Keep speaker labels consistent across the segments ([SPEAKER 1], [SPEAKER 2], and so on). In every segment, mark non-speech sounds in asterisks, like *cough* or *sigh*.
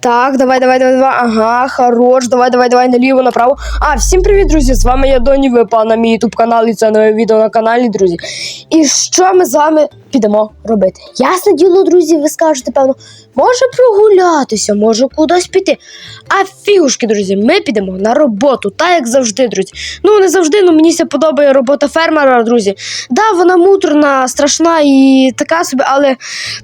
[SPEAKER 1] Так, давай, давай, давай, давай. Ага, хорош. Давай, давай, давай наліво, направо. А, всім привіт, друзі! З вами я Доні Випа на мій ютуб канал і це нове відео на каналі, друзі. І що ми з вами підемо робити? Ясне діло, друзі, ви скажете, певно, може прогулятися, може кудись піти. А фігушки, друзі, ми підемо на роботу, так як завжди, друзі. Ну, не завжди, ну мені подобає робота фермера, друзі. Да, вона муторна, страшна і така собі, але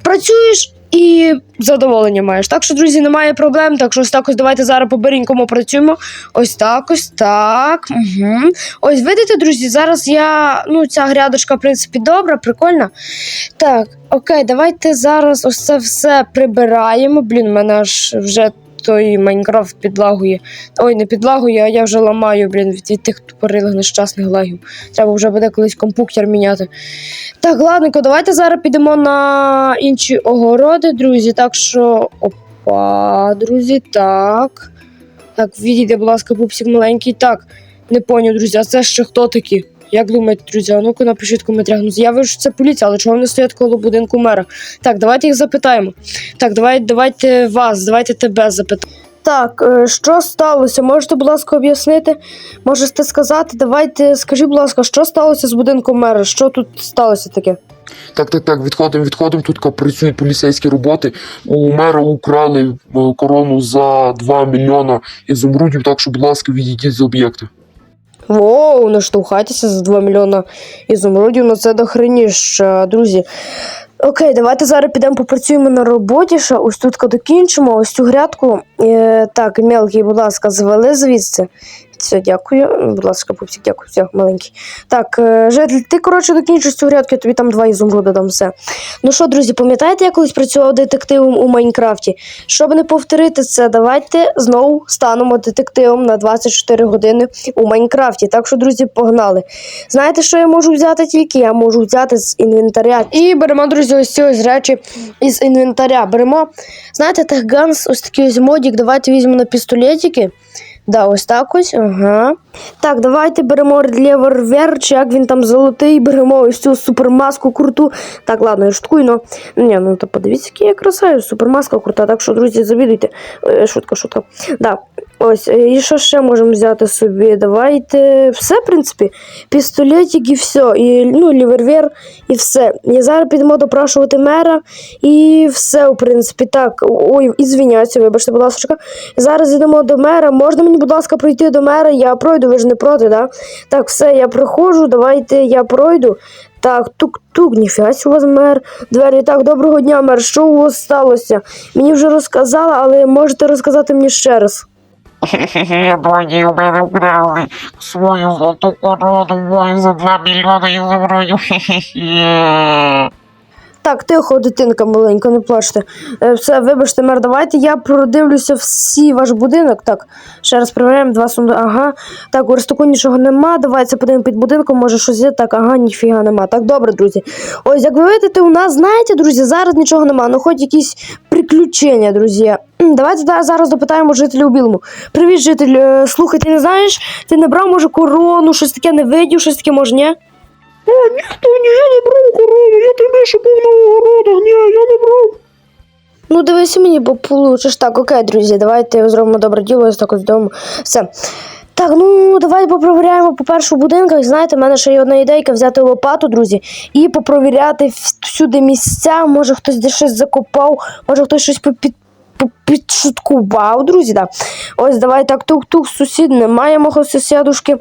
[SPEAKER 1] працюєш. І задоволення маєш. Так що, друзі, немає проблем. Так що ось так ось давайте зараз по беренькому працюємо. Ось так, ось так. Угу. Ось видите, друзі, зараз я. Ну, ця грядочка, в принципі, добра, прикольна. Так, окей, давайте зараз ось це все прибираємо. Блін, мене аж вже той Майнкрафт підлагує. Ой, не підлагує, а я вже ламаю, блін, від тих тупорилих нещасних лагів. Треба вже буде колись компуктер міняти. Так, ладненько, давайте зараз підемо на інші огороди, друзі. Так що. Опа, друзі, так. Так, відійде, будь ласка, пупсик маленький. Так, не поняв, друзі, а це ще хто такі? Як думаєте, друзі? А ну-ка напишіть в коментарях. Ну, я вижу, що це поліція, але чого вони стоять коло будинку мера? Так, давайте їх запитаємо. Так, давай, давайте вас, давайте тебе запитаємо. Так, е, що сталося? Можете, будь ласка, об'яснити? Можете сказати, давайте, скажіть, будь ласка, що сталося з будинком мера? Що тут сталося таке?
[SPEAKER 2] Так, так, так, відходимо, відходимо. Тут ка працюють поліцейські роботи. У мера украли е, корону за 2 мільйона ізумрудів, так що, будь ласка, відійдіть з об'єкту.
[SPEAKER 1] Воу, наштовхайтеся за 2 мільйона ізумрудів, ну це дохреніше, друзі. Окей, давайте зараз підемо попрацюємо на роботі. Ще ось тут докінчимо. Ось цю грядку. Е, так, мелкий, будь ласка, звели звідси. Все, дякую. Будь ласка, пупсик, дякую. Все, маленький. Так, е, Жетль, ти, коротше, докінчиш цю грядку, я тобі там два ізумруда дам все. Ну що, друзі, пам'ятаєте, я колись працював детективом у Майнкрафті? Щоб не повторити це, давайте знову станемо детективом на 24 години у Майнкрафті. Так що, друзі, погнали. Знаєте, що я можу взяти тільки? Я можу взяти з інвентаря. І беремо, друзі, ось ці ось речі із інвентаря. Беремо, знаєте, техганс, ось такий ось модік. Давайте візьмемо на пістолетики. Да, ось так ось. Ага. Так, давайте беремо револьвер, чи як він там золотий, беремо ось цю супермаску круту. Так, ладно, я шуткую. Ні, ну то подивіться, який я красавець, супермаска крута. Так що, друзі, завідуйте. Е, Шутка, шутка. Да. Ось, е, і що ще можемо взяти собі? Давайте. Все, в принципі, пістолетик і все. І ну, револьвер, і все. І зараз підемо допрашувати мера, і все, в принципі, так. Ой, і звіняюся, вибачте, будь ласка. Зараз йдемо до мера. Можна мені, будь ласка, пройти до мера? Я пройду, ви ж не проти, да? Так, все, я приходжу, давайте я пройду. Так, тук-тук, ніфіга у вас мер. Двері. Так, доброго дня, мер. Що у вас сталося? Мені вже розказали, але можете розказати мені ще раз.
[SPEAKER 3] Хе-хе-хе, доні, у мене вкрали свою золоту корону мою за 2 мільйони євро. Хе-хе-хе.
[SPEAKER 1] Так, тихо, дитинка маленька, не плачте. Е, все, вибачте, мер, давайте я продивлюся всі ваш будинок. Так, ще раз перевіряємо, два сундуки. Ага. Так, у верстаку нічого нема. Давайте подивимо під будинком, може щось є. Так, ага, ніфіга нема. Так, добре, друзі. Ось, як ви видите, у нас, знаєте, друзі, зараз нічого нема. Ну, хоч якісь приключення, друзі. Давайте да, зараз допитаємо жителів у білому. Привіт, житель. Е, Слухай, ти не знаєш, ти не брав, може, корону, щось таке не видів, щось таке, може, ні?
[SPEAKER 2] О, ніхто ні, я не брав корону, я тебе ще був на огородах, ні, я не брав.
[SPEAKER 1] Ну, дивися мені, бо получиш. Так, окей, друзі, давайте зробимо добре діло, ось так вдома. Все. Так, ну давайте попровіряємо по першу будинках. Знаєте, в мене ще є одна ідейка взяти лопату, друзі, і попровіряти всюди місця. Може хтось де щось закопав, може хтось щось попід. Підшуткував, друзі, да. Ось давай так тук-тук, сусід, немає мого сусідушки.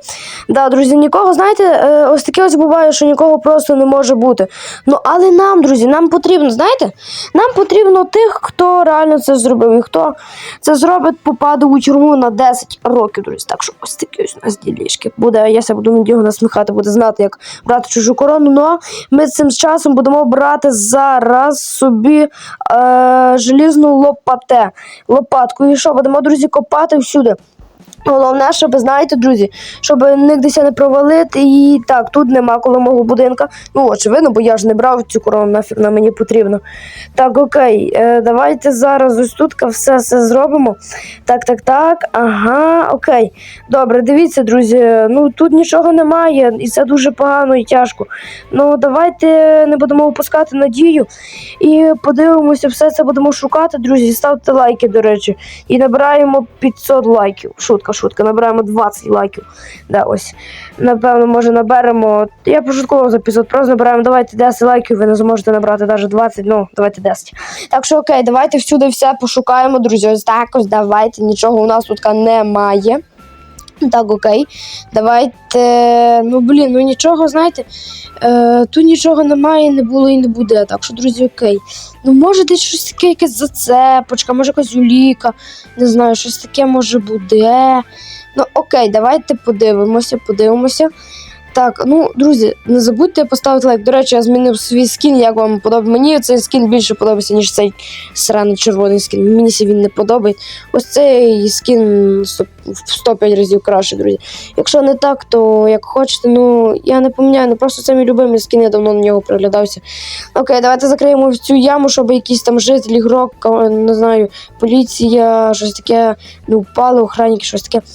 [SPEAKER 1] Да, друзі, нікого, знаєте, е, ось таке ось буває, що нікого просто не може бути. Ну, але нам, друзі, нам потрібно, знаєте, нам потрібно тих, хто реально це зробив. І хто це зробить, попаде у тюрму на 10 років, друзі. Так що ось такі ось у нас ділішки. Буде, я ся буду його насміхати, буде знати, як брати чужу корону. Ну, а ми цим часом будемо брати зараз собі е, желізну лопате, лопатку. І що, будемо, друзі, копати всюди. Головне, щоб знаєте, друзі, щоб нігдеся не провалити. І так, тут нема коло мого будинка. Ну, очевидно, бо я ж не брав цю корону, нафіг вона мені потрібна. Так, окей, е, давайте зараз ось тут все, все зробимо. Так, так, так. Ага, окей. Добре, дивіться, друзі. Ну тут нічого немає, і це дуже погано і тяжко. Ну, давайте не будемо опускати надію і подивимося, все це будемо шукати, друзі. Ставте лайки, до речі. І набираємо 500 лайків. Шутка, шутка, набираємо 20 лайків. Да, ось. Напевно, може наберемо. Я пошуткував за 500, просто набираємо. Давайте 10 лайків, ви не зможете набрати навіть 20, ну, давайте 10. Так що окей, давайте всюди все пошукаємо, друзі. Ось так ось давайте. Нічого у нас тут немає. *laughs* Так, окей. Давайте. Ну, блін, ну нічого, знаєте. Е, тут нічого немає, не було і не буде. Так що, друзі, окей. Ну, може, десь щось таке, якась зацепочка, може якась уліка. Не знаю, щось таке може буде. Ну, окей, давайте подивимося, подивимося. Так, ну, друзі, не забудьте поставити лайк. До речі, я змінив свій скін, як вам подобається. Мені цей скін більше подобається, ніж цей сраний червоний скін. Мені він не подобається. Ось цей скін 100 в 105 разів краще, друзі. Якщо не так, то як хочете, ну я не поміняю, ну просто це мій любимий скін, я давно на нього приглядався. Окей, давайте закриємо цю яму, щоб якісь там жителі, грок, не знаю, поліція, щось таке, не впали, охранники, щось таке.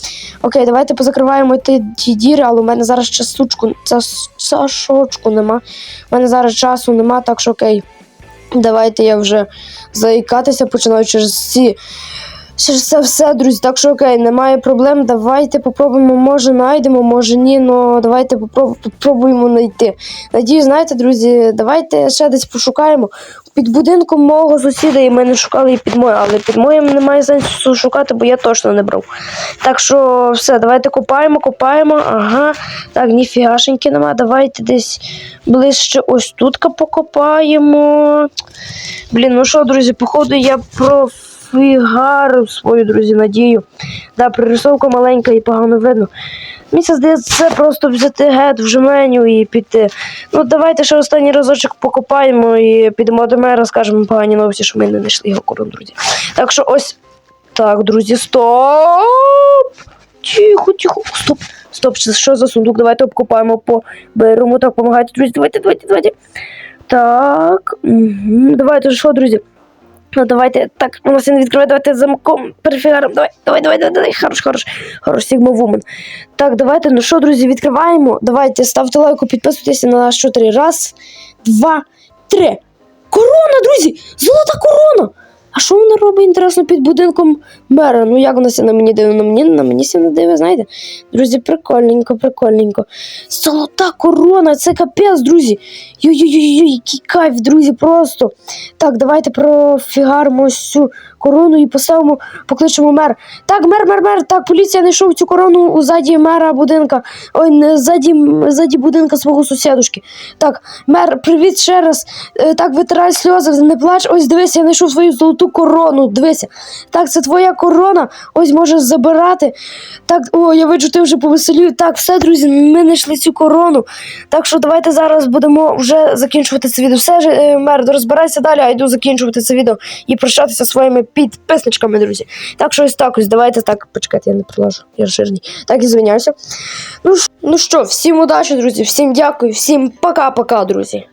[SPEAKER 1] Окей, давайте позакриваємо ті, діри, але у мене зараз часучку, цас- Сашочку нема. У мене зараз часу нема, так що окей. Давайте я вже заїкатися починаю через ці. Через це все, друзі. Так що окей, немає проблем. Давайте попробуємо, може знайдемо, може ні, але давайте попроб- попробуємо знайти. Надію, знаєте, друзі, давайте ще десь пошукаємо. Під будинком мого сусіда і ми шукали і під моїм, але під моїм немає сенсу шукати, бо я точно не брав. Так що все, давайте копаємо, копаємо. Ага. Так, ніфігашеньки нема. Давайте десь ближче ось тут покопаємо. Блін, ну що, друзі, походу я профігарив свою, друзі, надію. Да, пририсовка маленька і погано видно. Мені здається, це просто взяти гет в жменю і піти. Ну, давайте ще останній разочок покопаємо і підемо до мера, скажемо погані новості, що ми не знайшли його корон, друзі. Так що ось. Так, друзі, стоп! Тихо, тихо. Стоп, стоп, що за сундук? Давайте обкопаємо по беремо. Так, помагайте, друзі. Давайте, давайте, давайте. Так. Угу. Давайте що, друзі? Ну, давайте, так, у нас він відкриває, давайте замком перефігаром. Давай, давай, давай, давай, давай. Хорош, хорош, хорош, Сігма Вумен. Так, давайте, ну що, друзі, відкриваємо. Давайте, ставте лайку, підписуйтесь на наш чотири. Раз, два, три. Корона, друзі! Золота корона! А що вона робить інтересно під будинком мера? Ну як вона це на мені дивно? На мені, на мені ся не дивить, знаєте? Друзі, прикольненько, прикольненько. Золота корона, це капець, друзі. Йой-йой-йой, який кайф, друзі, просто. Так, давайте профігаримо ось цю корону і поставимо, покличемо мер. Так, мер, мер, мер, так, поліція знайшов цю корону у заді мера будинка. Ой, не ззаді, ззаді будинка свого сусідушки. Так, мер, привіт ще раз. Е, Так, витирай сльози, не плач. Ось дивися, я знайшов свою золоту корону. Дивися. Так, це твоя корона. Ось можеш забирати. Так, о, я бачу, ти вже повеселів. Так, все, друзі, ми знайшли цю корону. Так що давайте зараз будемо вже закінчувати це відео. Все ж, е, мер, розбирайся далі, а йду закінчувати це відео і прощатися своїми підписничками, друзі. Так що ось так ось. Давайте так. Почекайте, я не приложу. Я жирний. Так і звиняюся. Ну, ну що, всім удачі, друзі, всім дякую, всім пока-пока, друзі.